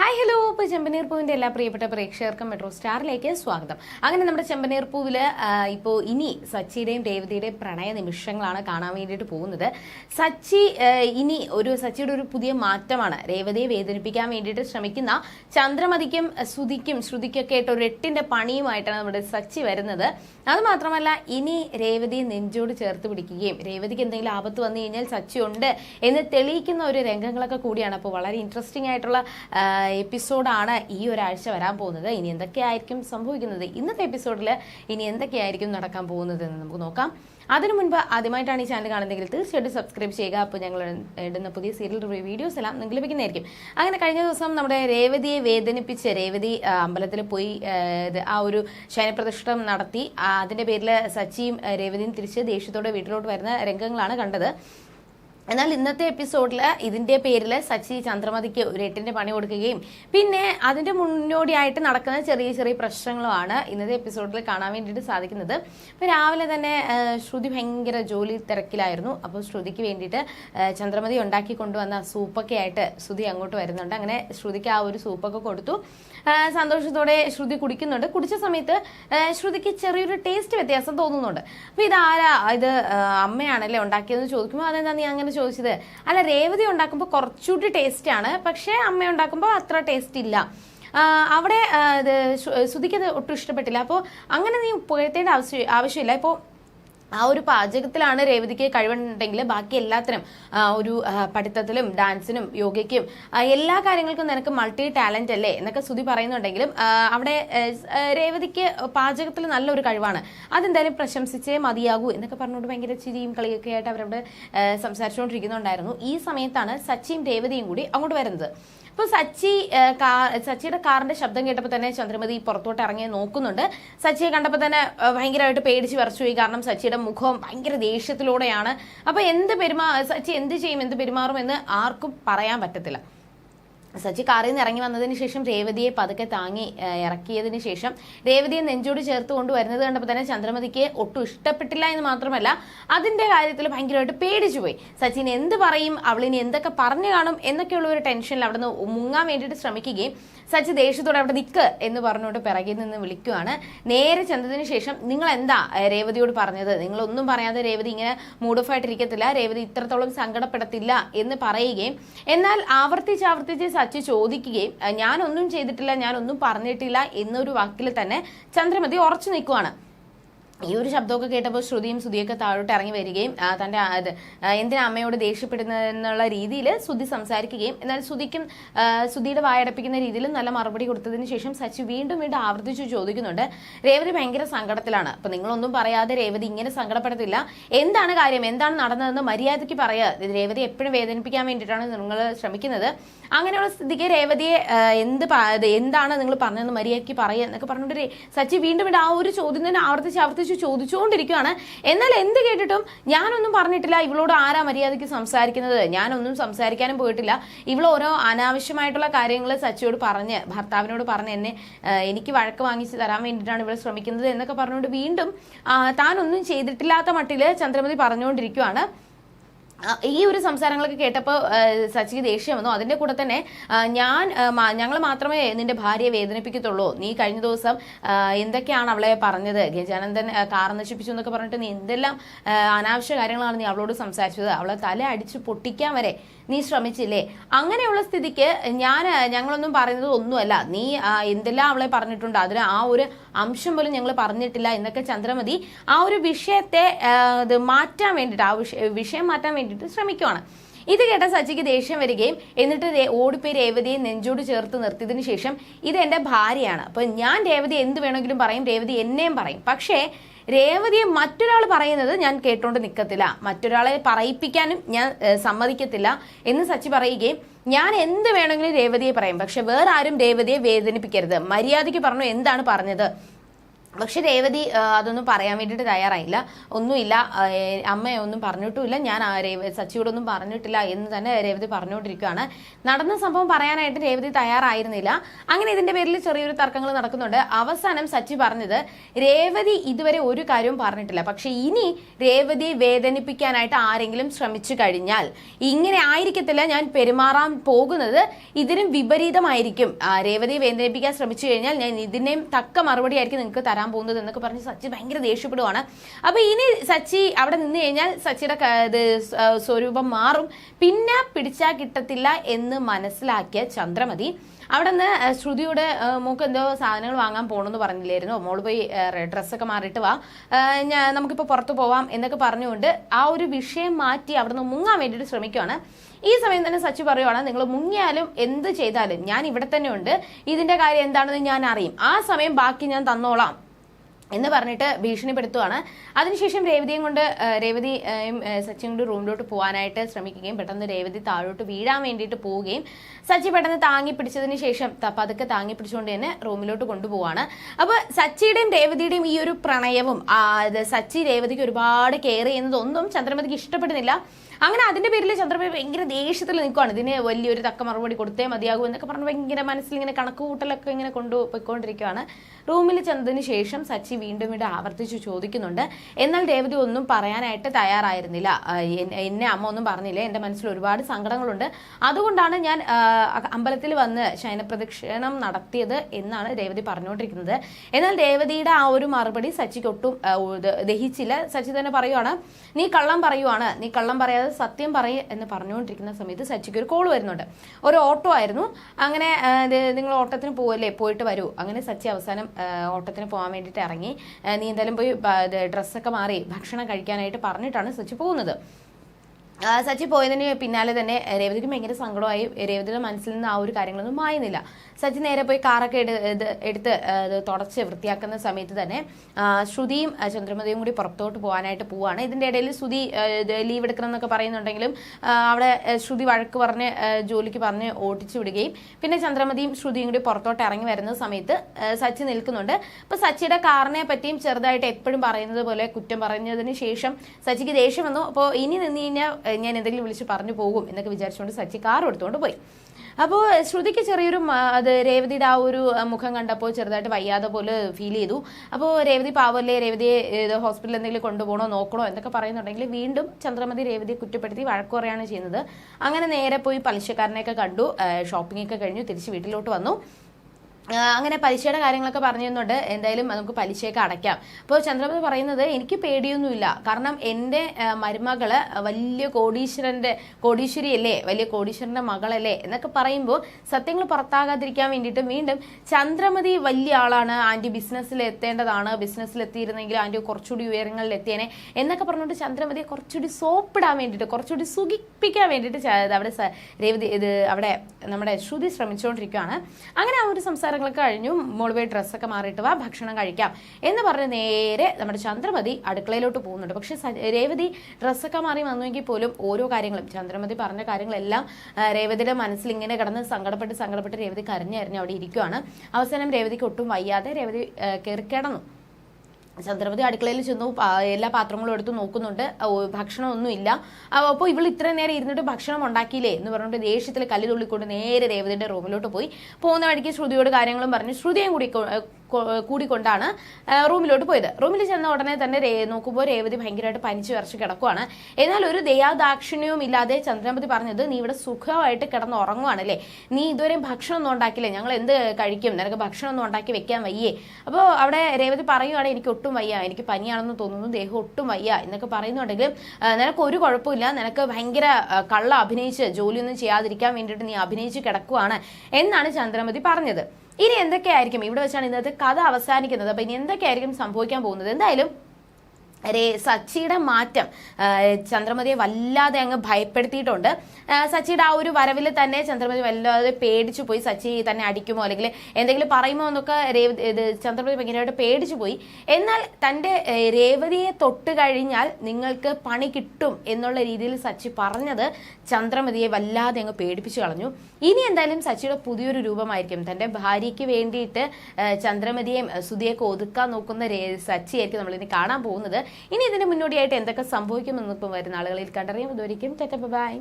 Hi hello ഇപ്പോൾ ചെമ്പനീർ പൂവിന്റെ എല്ലാ പ്രിയപ്പെട്ട പ്രേക്ഷകർക്കും മെട്രോ സ്റ്റാറിലേക്ക് സ്വാഗതം. അങ്ങനെ നമ്മുടെ ചെമ്പനീർ പൂവിൽ ഇപ്പോൾ ഇനി സച്ചിയുടെയും രേവതിയുടെയും പ്രണയ നിമിഷങ്ങളാണ് കാണാൻ വേണ്ടിയിട്ട് പോകുന്നത്. സച്ചി ഇനി ഒരു സച്ചിയുടെ ഒരു പുതിയ മാറ്റമാണ്. രേവതിയെ വേദനിപ്പിക്കാൻ വേണ്ടിയിട്ട് ശ്രമിക്കുന്ന ചന്ദ്രമതിക്കും ശ്രുതിക്കും ശ്രുതിക്കൊക്കെ ആയിട്ട് ഒരു എട്ടിന്റെ പണിയുമായിട്ടാണ് നമ്മുടെ സച്ചി വരുന്നത്. അതുമാത്രമല്ല ഇനി രേവതി നെഞ്ചോട് ചേർത്ത് പിടിക്കുകയും രേവതിക്ക് എന്തെങ്കിലും ആപത്ത് വന്നു കഴിഞ്ഞാൽ സച്ചി ഉണ്ട് എന്ന് തെളിയിക്കുന്ന ഒരു രംഗങ്ങളൊക്കെ കൂടിയാണ്. അപ്പോൾ വളരെ ഇൻട്രസ്റ്റിംഗ് ആയിട്ടുള്ള എപ്പിസോഡാണ് ഈ ഒരാഴ്ച വരാൻ പോകുന്നത്. ഇനി എന്തൊക്കെയായിരിക്കും സംഭവിക്കുന്നത്? ഇന്നത്തെ എപ്പിസോഡിൽ ഇനി എന്തൊക്കെയായിരിക്കും നടക്കാൻ പോകുന്നത് എന്ന് നമുക്ക് നോക്കാം. അതിനു മുൻപ് ആദ്യമായിട്ടാണ് ഈ ചാനൽ കാണുന്നതെങ്കിൽ തീർച്ചയായിട്ടും സബ്സ്ക്രൈബ് ചെയ്യുക. അപ്പോൾ ഞങ്ങൾ ഇടുന്ന പുതിയ സീരിയൽ റിവ്യൂ വീഡിയോസ് എല്ലാം നിങ്ങൾക്ക് ലഭിക്കുന്നതായിരിക്കും. അങ്ങനെ കഴിഞ്ഞ ദിവസം നമ്മുടെ രേവതിയെ വേദനിപ്പിച്ച് രേവതി അമ്പലത്തിൽ പോയി ആ, ഒരു ശയനപ്രതിഷ്ഠം നടത്തി. അതിന്റെ പേരിൽ സച്ചിയും രേവതിയും തിരിച്ച് ദേഷ്യത്തോടെ വീട്ടിലോട്ട് വരുന്ന രംഗങ്ങളാണ് കണ്ടത്. എന്നാൽ ഇന്നത്തെ എപ്പിസോഡിൽ ഇതിന്റെ പേരിൽ സച്ചി ചന്ദ്രമതിക്ക് ഒരു എട്ടിന്റെ പണി കൊടുക്കുകയും പിന്നെ അതിന്റെ മുന്നോടിയായിട്ട് നടക്കുന്ന ചെറിയ ചെറിയ പ്രശ്നങ്ങളുമാണ് ഇന്നത്തെ എപ്പിസോഡിൽ കാണാൻ വേണ്ടിയിട്ട് സാധിക്കുന്നത്. ഇപ്പോൾ രാവിലെ തന്നെ ശ്രുതി ഭയങ്കര ജോലി തിരക്കിലായിരുന്നു. അപ്പോൾ ശ്രുതിക്ക് വേണ്ടിയിട്ട് ചന്ദ്രമതി ഉണ്ടാക്കി കൊണ്ടുവന്ന സൂപ്പൊക്കെ ആയിട്ട് ശ്രുതി അങ്ങോട്ട് വരുന്നുണ്ട്. അങ്ങനെ ശ്രുതിക്ക് ആ ഒരു സൂപ്പൊക്കെ കൊടുത്തു. സന്തോഷത്തോടെ ശ്രുതി കുടിക്കുന്നുണ്ട്. കുടിച്ച സമയത്ത് ശ്രുതിക്ക് ചെറിയൊരു ടേസ്റ്റ് വ്യത്യാസം തോന്നുന്നുണ്ട്. അപ്പോൾ ഇതാരാ? ഇത് അമ്മയാണല്ലേ ഉണ്ടാക്കിയതെന്ന് ചോദിക്കുമ്പോൾ അതെന്താ നീ അങ്ങനെ ചോദിച്ചത്. അല്ല രേവതി ഉണ്ടാക്കുമ്പോൾ കുറച്ചുകൂടി ടേസ്റ്റ് ആണ് പക്ഷേ അമ്മ ഉണ്ടാക്കുമ്പോൾ അത്ര ടേസ്റ്റ് ഇല്ല അവിടെ ഇത് ശ്രുതിക്കത് ഒട്ടും ഇഷ്ടപ്പെട്ടില്ല. അപ്പോൾ അങ്ങനെ നീ പുകഴ്ത്തേണ്ട ആവശ്യം ആവശ്യമില്ല. ഇപ്പോൾ ആ ഒരു പാചകത്തിലാണ് രേവതിക്ക് കഴിവുണ്ടെങ്കിൽ ബാക്കി എല്ലാത്തിനും ഒരു പഠിത്തത്തിലും ഡാൻസിനും യോഗയ്ക്കും എല്ലാ കാര്യങ്ങൾക്കും നിനക്ക് മൾട്ടി ടാലന്റ് അല്ലേ? എന്നൊക്കെ ശ്രുതി പറയുന്നുണ്ടെങ്കിലും അവിടെ രേവതിക്ക് പാചകത്തിൽ നല്ലൊരു കഴിവാണ്. അതെന്തായാലും പ്രശംസിച്ചേ മതിയാകൂ എന്നൊക്കെ പറഞ്ഞുകൊണ്ട് ഭയങ്കര ചിരിയും കളിയൊക്കെ ആയിട്ട് അവരവിടെ സംസാരിച്ചുകൊണ്ടിരിക്കുന്നുണ്ടായിരുന്നു. ഈ സമയത്താണ് സച്ചിയും രേവതിയും കൂടി അങ്ങോട്ട് വരുന്നത്. അപ്പോൾ സച്ചി സച്ചിയുടെ കാറിന്റെ ശബ്ദം കേട്ടപ്പോൾ തന്നെ ചന്ദ്രമതി പുറത്തോട്ട് ഇറങ്ങി നോക്കുന്നുണ്ട്. സച്ചിയെ കണ്ടപ്പോൾ തന്നെ ഭയങ്കരമായിട്ട് പേടിച്ച് വിറച്ചുപോയി. കാരണം സച്ചിയുടെ മുഖം ഭയങ്കര ദേഷ്യത്തിലൂടെയാണ്. അപ്പൊ എന്ത് പെരുമാ സച്ചി എന്ത് ചെയ്യും എന്ത് പെരുമാറും എന്ന് ആർക്കും പറയാൻ പറ്റത്തില്ല. സച്ചി കാറിൽ നിന്ന് ഇറങ്ങി വന്നതിന് ശേഷം രേവതിയെ പതുക്കെ താങ്ങി ഇറക്കിയതിന് ശേഷം രേവതിയെ നെഞ്ചോട് ചേർത്ത് കൊണ്ടുവരുന്നത് കണ്ടപ്പോൾ തന്നെ ചന്ദ്രമതിക്ക് ഒട്ടും ഇഷ്ടപ്പെട്ടില്ല എന്ന് മാത്രമല്ല അതിന്റെ കാര്യത്തിൽ ഭയങ്കരമായിട്ട് പേടിച്ചു പോയി. സച്ചിൻ എന്ത് പറയും അവളിനി എന്തൊക്കെ പറഞ്ഞു കാണും എന്നൊക്കെയുള്ള ഒരു ടെൻഷനിൽ അവിടെ നിന്ന് മുങ്ങാൻ വേണ്ടിയിട്ട് ശ്രമിക്കുകയും സച്ചി ദേഷ്യത്തോടെ അവിടെ നിൽക്ക് എന്ന് പറഞ്ഞുകൊണ്ട് പിറകിൽ നിന്ന് വിളിക്കുവാണ്. നേരെ ചെന്നതിന് ശേഷം നിങ്ങൾ എന്താ രേവതിയോട് പറഞ്ഞത്? നിങ്ങളൊന്നും പറയാതെ രേവതി ഇങ്ങനെ മൂഡ് ഓഫ് രേവതി ഇത്രത്തോളം സങ്കടപ്പെടത്തില്ല എന്ന് പറയുകയും എന്നാൽ ആവർത്തിച്ച് ആവർത്തിച്ച് സച്ചി ചോദിക്കുകയും "ആ, ഞാനൊന്നും ചെയ്തിട്ടില്ല ഞാനൊന്നും പറഞ്ഞിട്ടില്ല എന്നൊരു വാക്കിൽ തന്നെ ചന്ദ്രമതി ഉറച്ചു നിൽക്കുവാണ്. ഈ ഒരു ശബ്ദമൊക്കെ കേട്ടപ്പോൾ ശ്രുതിയും ശ്രുതിയൊക്കെ താഴോട്ട് ഇറങ്ങി വരികയും തന്റെ അത് എന്തിനാ അമ്മയോട് ദേഷ്യപ്പെടുന്നതെന്നുള്ള രീതിയിൽ ശ്രുതി സംസാരിക്കുകയും എന്നാൽ ശ്രുതിക്കും ശ്രുതിയുടെ വായടപ്പിക്കുന്ന രീതിയിൽ നല്ല മറുപടി കൊടുത്തതിന് ശേഷം സച്ചി വീണ്ടും വീണ്ടും ആവർത്തിച്ചു ചോദിക്കുന്നുണ്ട് രേവതി ഭയങ്കര സങ്കടത്തിലാണ്. അപ്പം നിങ്ങളൊന്നും പറയാതെ രേവതി ഇങ്ങനെ സങ്കടപ്പെടത്തില്ല. എന്താണ് കാര്യം? എന്താണ് നടന്നതെന്ന് മര്യാദയ്ക്ക് പറയുക രേവതി എപ്പോഴും വേദനിപ്പിക്കാൻ വേണ്ടിയിട്ടാണ് നിങ്ങൾ ശ്രമിക്കുന്നത്. അങ്ങനെയുള്ള സ്ഥിതിക്ക് രേവതിയെ എന്ത് എന്താണ് നിങ്ങൾ പറഞ്ഞതെന്ന് മര്യാദയ്ക്ക് പറയുക എന്നൊക്കെ പറഞ്ഞുകൊണ്ട് സച്ചി വീണ്ടും വീണ്ടും ആ ഒരു ചോദ്യം തന്നെ ആവർത്തിച്ച് ആവർത്തിച്ച് ചോദിച്ചുകൊണ്ടിരിക്കുകയാണ്. എന്നാൽ എന്ത് കേട്ടിട്ടും ഞാനൊന്നും പറഞ്ഞിട്ടില്ല. ഇവളോട് ആരാ മര്യാദയ്ക്ക് സംസാരിക്കുന്നത്? ഞാനൊന്നും സംസാരിക്കാനും പോയിട്ടില്ല. ഇവൾ ഓരോ അനാവശ്യമായിട്ടുള്ള കാര്യങ്ങൾ സച്ചിയോട് പറഞ്ഞ് ഭർത്താവിനോട് പറഞ്ഞ് എന്നെ എനിക്ക് വഴക്ക് വാങ്ങിച്ച് തരാൻ വേണ്ടിയിട്ടാണ് ഇവൾ ശ്രമിക്കുന്നത് എന്നൊക്കെ പറഞ്ഞുകൊണ്ട് വീണ്ടും താനൊന്നും ചെയ്തിട്ടില്ലാത്ത മട്ടിൽ ചന്ദ്രമതി പറഞ്ഞുകൊണ്ടിരിക്കുകയാണ്. ഈ ഒരു സംസാരങ്ങളൊക്കെ കേട്ടപ്പോൾ സച്ചിക്ക് ദേഷ്യം വന്നു. അതിന്റെ കൂടെ തന്നെ ഞാൻ ഞങ്ങൾ മാത്രമേ നിന്റെ ഭാര്യയെ വേദനിപ്പിക്കത്തുള്ളൂ. നീ കഴിഞ്ഞ ദിവസം എന്തൊക്കെയാണ് അവളെ പറഞ്ഞത്? ഗജാനന്ദൻ കാർ നശിപ്പിച്ചു എന്നൊക്കെ പറഞ്ഞിട്ട് നീ എന്തെല്ലാം അനാവശ്യ കാര്യങ്ങളാണ് നീ അവളോട് സംസാരിച്ചത്? അവളെ തല അടിച്ച് പൊട്ടിക്കാൻ വരെ നീ ശ്രമിച്ചില്ലേ? അങ്ങനെയുള്ള സ്ഥിതിക്ക് ഞാൻ ഞങ്ങളൊന്നും പറയുന്നത് ഒന്നുമല്ല. നീ എന്തെല്ലാം അവളെ പറഞ്ഞിട്ടുണ്ട്? അതിന് ആ ഒരു അംശം പോലും ഞങ്ങൾ പറഞ്ഞിട്ടില്ല എന്നൊക്കെ ചന്ദ്രമതി ആ ഒരു വിഷയത്തെ മാറ്റാൻ വേണ്ടിയിട്ട് ആ വിഷയം മാറ്റാൻ വേണ്ടിയിട്ട് ശ്രമിക്കുവാണ്. ഇത് കേട്ട സച്ചിക്ക് ദേഷ്യം വരികയും എന്നിട്ട് ഓടിപ്പോയി രേവതിയെ നെഞ്ചോട് ചേർത്ത് നിർത്തിയതിനു ശേഷം ഇത് എന്റെ ഭാര്യയാണ്. അപ്പോൾ ഞാൻ രേവതി എന്ത് വേണമെങ്കിലും പറയും രേവതി എന്നെയും പറയും. പക്ഷേ രേവതിയെ മറ്റൊരാൾ പറയുന്നത് ഞാൻ കേട്ടോണ്ട് നിൽക്കത്തില്ല മറ്റൊരാളെ പറയിപ്പിക്കാനും ഞാൻ സമ്മതിക്കത്തില്ല എന്ന് സച്ചി പറയുകയും ഞാൻ എന്ത് വേണമെങ്കിലും രേവതിയെ പറയും. പക്ഷെ വേറെ ആരും രേവതിയെ വേദനിപ്പിക്കരുത്. മര്യാദയ്ക്ക് പറഞ്ഞു എന്താണ് പറഞ്ഞത്. പക്ഷെ രേവതി അതൊന്നും പറയാൻ വേണ്ടിയിട്ട് തയ്യാറായില്ല. ഒന്നുമില്ല അമ്മയെ ഒന്നും പറഞ്ഞിട്ടുമില്ല. ഞാൻ സച്ചിയോടൊന്നും പറഞ്ഞിട്ടില്ല എന്ന് തന്നെ രേവതി പറഞ്ഞുകൊണ്ടിരിക്കുകയാണ്. നടന്ന സംഭവം പറയാനായിട്ട് രേവതി തയ്യാറായിരുന്നില്ല. അങ്ങനെ ഇതിന്റെ പേരിൽ ചെറിയൊരു തർക്കങ്ങൾ നടക്കുന്നുണ്ട്. അവസാനം സച്ചി പറഞ്ഞത് രേവതി ഇതുവരെ ഒരു കാര്യവും പറഞ്ഞിട്ടില്ല. പക്ഷെ ഇനി രേവതി വേദനിപ്പിക്കാനായിട്ട് ആരെങ്കിലും ശ്രമിച്ചു കഴിഞ്ഞാൽ ഇങ്ങനെ ആയിരിക്കത്തില്ല ഞാൻ പെരുമാറാൻ പോകുന്നത്. ഇതിനും വിപരീതമായിരിക്കും. രേവതിയെ വേദനിപ്പിക്കാൻ ശ്രമിച്ചു കഴിഞ്ഞാൽ ഞാൻ ഇതിനെയും തക്ക മറുപടി ആയിരിക്കും നിങ്ങൾക്ക് തരാൻ പോകുന്നത് എന്നൊക്കെ പറഞ്ഞ് സച്ചി ഭയങ്കര ദേഷ്യപ്പെടുവാണ്. അപ്പൊ ഇനി സച്ചി അവിടെ നിന്ന് കഴിഞ്ഞാൽ സച്ചിയുടെ ഇത് സ്വരൂപം മാറും. പിന്നെ പിടിച്ചാൽ കിട്ടത്തില്ല എന്ന് മനസ്സിലാക്കിയ ചന്ദ്രമതി അവിടെ നിന്ന് ശ്രുതിയുടെ മോക്ക് എന്തോ സാധനങ്ങൾ വാങ്ങാൻ പോകണമെന്ന് പറഞ്ഞില്ലായിരുന്നു? മോൾ പോയി ഡ്രസ്സൊക്കെ മാറിയിട്ട് വാ. ഞാൻ നമുക്കിപ്പോൾ പുറത്ത് പോവാം എന്നൊക്കെ പറഞ്ഞുകൊണ്ട് ആ ഒരു വിഷയം മാറ്റി അവിടെ നിന്ന് മുങ്ങാൻ വേണ്ടിയിട്ട് ശ്രമിക്കുകയാണ് ഈ സമയം തന്നെ സച്ചി പറയുവാണ് നിങ്ങൾ മുങ്ങിയാലും എന്ത് ചെയ്താലും ഞാൻ ഇവിടെ തന്നെ ഉണ്ട്. ഇതിന്റെ കാര്യം എന്താണെന്ന് ഞാൻ അറിയും. ആ സമയം ബാക്കി ഞാൻ തന്നോളാം. എന്ന് പറഞ്ഞിട്ട് ഭീഷണിപ്പെടുത്തുവാണ്. അതിനുശേഷം രേവതിയും കൊണ്ട് രേവതി സച്ചിൻ കൊണ്ട് റൂമിലോട്ട് പോകാനായിട്ട് ശ്രമിക്കുകയും പെട്ടെന്ന് രേവതി താഴോട്ട് വീഴാൻ വേണ്ടിയിട്ട് പോവുകയും സച്ചി പെട്ടെന്ന് താങ്ങി പിടിച്ചതിന് ശേഷം പതുക്കെ താങ്ങി പിടിച്ചുകൊണ്ട് തന്നെ റൂമിലോട്ട് കൊണ്ടുപോവാണ്. അപ്പോൾ സച്ചിയുടെയും രേവതിയുടെയും ഈ ഒരു പ്രണയവും സച്ചി രേവതിക്ക് ഒരുപാട് കെയർ ചെയ്യുന്നതൊന്നും ചന്ദ്രമതിക്ക് ഇഷ്ടപ്പെടുന്നില്ല. അങ്ങനെ അതിന്റെ പേരിൽ ചന്ദ്രബാബു ഭയങ്കര ദേഷ്യത്തിൽ നിൽക്കുവാണ്. ഇതിന് വലിയൊരു തക്ക മറുപടി കൊടുത്തേ മതിയാകൂ എന്നൊക്കെ പറഞ്ഞ് ഭയങ്കര മനസ്സിൽ ഇങ്ങനെ കണക്ക് കൂട്ടലൊക്കെ ഇങ്ങനെ കൊണ്ടുപോയിക്കൊണ്ടിരിക്കുകയാണ് റൂമിൽ ചെന്നതിന് ശേഷം സച്ചി വീണ്ടും വീണ്ടും ആവർത്തിച്ച് ചോദിക്കുന്നുണ്ട്. എന്നാൽ രേവതി ഒന്നും പറയാനായിട്ട് തയ്യാറായിരുന്നില്ല. എന്നെ അമ്മ ഒന്നും പറഞ്ഞില്ല? എന്റെ മനസ്സിൽ ഒരുപാട് സങ്കടങ്ങളുണ്ട്. അതുകൊണ്ടാണ് ഞാൻ അമ്പലത്തിൽ വന്ന് ശയനപ്രദക്ഷിണം നടത്തിയത് എന്നാണ് രേവതി പറഞ്ഞുകൊണ്ടിരിക്കുന്നത്. എന്നാൽ രേവതിയുടെ ആ ഒരു മറുപടി സച്ചിക്ക് ഒട്ടും ആ, ദഹിച്ചില്ല. സച്ചി തന്നെ പറയുവാണ് നീ കള്ളം പറയുവാണ്. നീ കള്ളം പറയാതെ സത്യം പറയ എന്ന് പറഞ്ഞുകൊണ്ടിരിക്കുന്ന സമയത്ത് സച്ചിക്ക് ഒരു കോൾ വരുന്നുണ്ട്. ഒരു ഓട്ടോ ആയിരുന്നു. അങ്ങനെ നിങ്ങൾ ഓട്ടത്തിന് പോവല്ലേ? പോയിട്ട് വരൂ. അങ്ങനെ സച്ചി അവസാനം ഓട്ടത്തിന് പോകാൻ വേണ്ടിയിട്ട് ഇറങ്ങി. നീ പോയി ഡ്രസ്സൊക്കെ മാറി ഭക്ഷണം കഴിക്കാനായിട്ട് പറഞ്ഞിട്ടാണ് സച്ചി പോകുന്നത്. സച്ചി പോയതിന് പിന്നാലെ തന്നെ രേവതിക്ക് ഭയങ്കര സങ്കടമായി. രേവതിയുടെ മനസ്സിൽ നിന്ന് ആ ഒരു കാര്യങ്ങളൊന്നും മായുന്നില്ല. സച്ചി നേരെ പോയി കാറൊക്കെ എടുത്ത് ഇത് തുടച്ച് വൃത്തിയാക്കുന്ന സമയത്ത് തന്നെ ശ്രുതിയും ചന്ദ്രമതിയും കൂടി പുറത്തോട്ട് പോകാനായിട്ട് പോവാണ്. ഇതിന്റെ ഇടയിൽ ശ്രുതി ലീവ് എടുക്കണം എന്നൊക്കെ പറയുന്നുണ്ടെങ്കിലും അവിടെ ശ്രുതി വഴക്ക് പറഞ്ഞ് ജോലിക്ക് പറഞ്ഞ് ഓടിച്ചു വിടുകയും പിന്നെ ചന്ദ്രമതിയും ശ്രുതിയും കൂടി പുറത്തോട്ട് ഇറങ്ങി വരുന്ന സമയത്ത് സച്ചി നിൽക്കുന്നുണ്ട്. അപ്പൊ സച്ചിയുടെ കാറിനെ പറ്റിയും ചെറുതായിട്ട് എപ്പോഴും പറയുന്നത് പോലെ കുറ്റം പറഞ്ഞതിന് ശേഷം സച്ചിക്ക് ദേഷ്യം വന്നു. അപ്പോൾ ഇനി നിന്ന് കഴിഞ്ഞാൽ ഞാൻ എന്തെങ്കിലും വിളിച്ച് പറഞ്ഞു പോകും എന്നൊക്കെ വിചാരിച്ചുകൊണ്ട് സച്ചി കാർ എടുത്തുകൊണ്ട് പോയി. അപ്പോൾ ശ്രുതിക്ക് ചെറിയൊരു അത് രേവതിയുടെ ആ ഒരു മുഖം കണ്ടപ്പോൾ ചെറുതായിട്ട് വയ്യാതെ പോലെ ഫീൽ ചെയ്തു. അപ്പോൾ രേവതി പാവല്ലേ രേവതിയെ ഹോസ്പിറ്റലിൽ എന്തെങ്കിലും കൊണ്ടുപോകണോ നോക്കണോ എന്നൊക്കെ പറയുന്നുണ്ടെങ്കിൽ വീണ്ടും ചന്ദ്രമതി രേവതിയെ കുറ്റപ്പെടുത്തി വഴക്കു പറയുകയാണ് ചെയ്യുന്നത്. അങ്ങനെ നേരെ പോയി പലിശക്കാരനെയൊക്കെ കണ്ടു ഷോപ്പിംഗ് ഒക്കെ കഴിഞ്ഞു തിരിച്ച് വീട്ടിലോട്ട് വന്നു. അങ്ങനെ പലിശയുടെ കാര്യങ്ങളൊക്കെ പറഞ്ഞു തന്നുണ്ട് എന്തായാലും നമുക്ക് പലിശയൊക്കെ അടയ്ക്കാം. അപ്പോൾ ചന്ദ്രബാബു പറയുന്നത് എനിക്ക് പേടിയൊന്നുമില്ല. കാരണം എന്റെ മരുമകൾ വലിയ കോടീശ്വരന്റെ കോടീശ്വരിയല്ലേ വലിയ കോടീശ്വരന്റെ മകളല്ലേ എന്നൊക്കെ പറയുമ്പോൾ സത്യങ്ങൾ പുറത്താകാതിരിക്കാൻ വേണ്ടിയിട്ട് വീണ്ടും ചന്ദ്രമതി വലിയ ആളാണ്. ആന്റി ബിസിനസ്സിൽ എത്തേണ്ടതാണ്. ബിസിനസ്സിൽ എത്തിയിരുന്നെങ്കിൽ ആന്റി കുറച്ചുകൂടി ഉയരങ്ങളിൽ എത്തിയേനെ എന്നൊക്കെ പറഞ്ഞുകൊണ്ട് ചന്ദ്രമതിയെ കുറച്ചുകൂടി സോപ്പിടാൻ വേണ്ടിയിട്ട് കുറച്ചുകൂടി സുഖിപ്പിക്കാൻ വേണ്ടിയിട്ട് അവിടെ രേവതി ഇത് അവിടെ നമ്മുടെ ശ്രുതി ശ്രമിച്ചുകൊണ്ടിരിക്കുകയാണ്. അങ്ങനെ ആ ഒരു സംസാരങ്ങളൊക്കെ കഴിഞ്ഞു. മോൾ പോയി ഡ്രസ്സൊക്കെ മാറിയിട്ട് വാ ഭക്ഷണം കഴിക്കാം എന്ന് പറഞ്ഞ് നേരെ നമ്മുടെ ചന്ദ്രമതി അടുക്കളയിലോട്ട് പോകുന്നുണ്ട്. പക്ഷെ രേവതി ഡ്രസ്സൊക്കെ മാറി വന്നുവെങ്കിൽ പോലും ഓരോ കാര്യങ്ങളും ചന്ദ്രമതി പറഞ്ഞ കാര്യങ്ങളെല്ലാം രേവതിയുടെ മനസ്സിൽ ഇങ്ങനെ കിടന്ന് സങ്കടപ്പെട്ട് സങ്കടപ്പെട്ട് രേവതി കരഞ്ഞരിഞ്ഞ് അവിടെ ഇരിക്കുവാണ്. അവസാനം രേവതിക്ക് ഒട്ടും വയ്യാതെ രേവതി കയറി കിടന്നു. ചന്ദ്രമതി അടുക്കളയിൽ ചെന്നു എല്ലാ പാത്രങ്ങളും എടുത്ത് നോക്കുന്നുണ്ട്. ഭക്ഷണമൊന്നുമില്ല. അപ്പോൾ ഇവൾ ഇത്രയും നേരം ഇരുന്നിട്ട് ഭക്ഷണം ഉണ്ടാക്കിയില്ലേ എന്ന് പറഞ്ഞിട്ട് ദേഷ്യത്തിൽ കല്ല് തുള്ളിക്കൊണ്ട് നേരെ രേവതിയുടെ റൂമിലോട്ട് പോയി. പോകുന്ന വഴിക്ക് ശ്രുതിയോട് കാര്യങ്ങളും പറഞ്ഞു ശ്രുതിയും കൂടി കൂടിക്കൊണ്ടാണ് റൂമിലോട്ട് പോയത്. റൂമിൽ ചെന്ന ഉടനെ തന്നെ നോക്കുമ്പോൾ രേവതി ഭയങ്കരമായിട്ട് പനിച്ച് വിറച്ച് കിടക്കുവാണ്. എന്നാൽ ഒരു ദയാദാക്ഷിണ്യവും ഇല്ലാതെ ചന്ദ്രമതി പറഞ്ഞത് നീ ഇവിടെ സുഖമായിട്ട് കിടന്ന് ഉറങ്ങുവാണല്ലേ നീ ഇതുവരെ ഭക്ഷണം ഒന്നും ഉണ്ടാക്കില്ലേ ഞങ്ങൾ എന്ത് കഴിക്കും? നിനക്ക് ഭക്ഷണം ഒന്നും ഉണ്ടാക്കി വെക്കാൻ വയ്യേ? അപ്പോൾ അവിടെ രേവതി പറയുവാണ് എനിക്ക് ഒട്ടും വയ്യ. എനിക്ക് പനിയാണെന്ന് തോന്നുന്നു. ദേഹം ഒട്ടും വയ്യ. എന്നൊക്കെ പറയുന്നുണ്ടെങ്കിലും നിനക്ക് ഒരു കുഴപ്പമില്ല. നിനക്ക് ഭയങ്കര കള്ള അഭിനയിച്ച് ജോലിയൊന്നും ചെയ്യാതിരിക്കാൻ വേണ്ടിയിട്ട് നീ അഭിനയിച്ച് കിടക്കുവാണ് എന്നാണ് ചന്ദ്രമതി പറഞ്ഞത്. ഇനി എന്തൊക്കെയായിരിക്കും? ഇവിടെ വെച്ചാണ് ഇന്നത്തെ കഥ അവസാനിക്കുന്നത്. അപ്പൊ ഇനി എന്തൊക്കെയായിരിക്കും സംഭവിക്കാൻ പോകുന്നത്? എന്തായാലും രേ സച്ചിയുടെ മാറ്റം ചന്ദ്രമതിയെ വല്ലാതെ അങ്ങ് ഭയപ്പെടുത്തിയിട്ടുണ്ട്. സച്ചിയുടെ ആ ഒരു വരവിൽ തന്നെ ചന്ദ്രമതി വല്ലാതെ പേടിച്ചു പോയി. സച്ചി തന്നെ അടിക്കുമോ അല്ലെങ്കിൽ എന്തെങ്കിലും പറയുമോ എന്നൊക്കെ രേവതി ഇത് ചന്ദ്രമതി ഭയങ്കരമായിട്ട് പേടിച്ചു പോയി. എന്നാൽ തന്റെ രേവതിയെ തൊട്ട് കഴിഞ്ഞാൽ നിങ്ങൾക്ക് പണി കിട്ടും എന്നുള്ള രീതിയിൽ സച്ചി പറഞ്ഞത് ചന്ദ്രമതിയെ വല്ലാതെ അങ്ങ് പേടിപ്പിച്ചു കളഞ്ഞു. ഇനി എന്തായാലും സച്ചിയുടെ പുതിയൊരു രൂപമായിരിക്കും. തന്റെ ഭാര്യയ്ക്ക് വേണ്ടിയിട്ട് ചന്ദ്രമതിയെയും ആ, സുധിയൊക്കെ ഒതുക്കാൻ നോക്കുന്ന സച്ചിയായിരിക്കും നമ്മളിനി കാണാൻ പോകുന്നത്. ഇനി ഇതിന് മുന്നോടിയായിട്ട് എന്തൊക്കെ സംഭവിക്കുമെന്ന് ഇപ്പം വരുന്ന ആളുകളിൽ കണ്ടറിയാം. ഇതുവരെയും ബൈ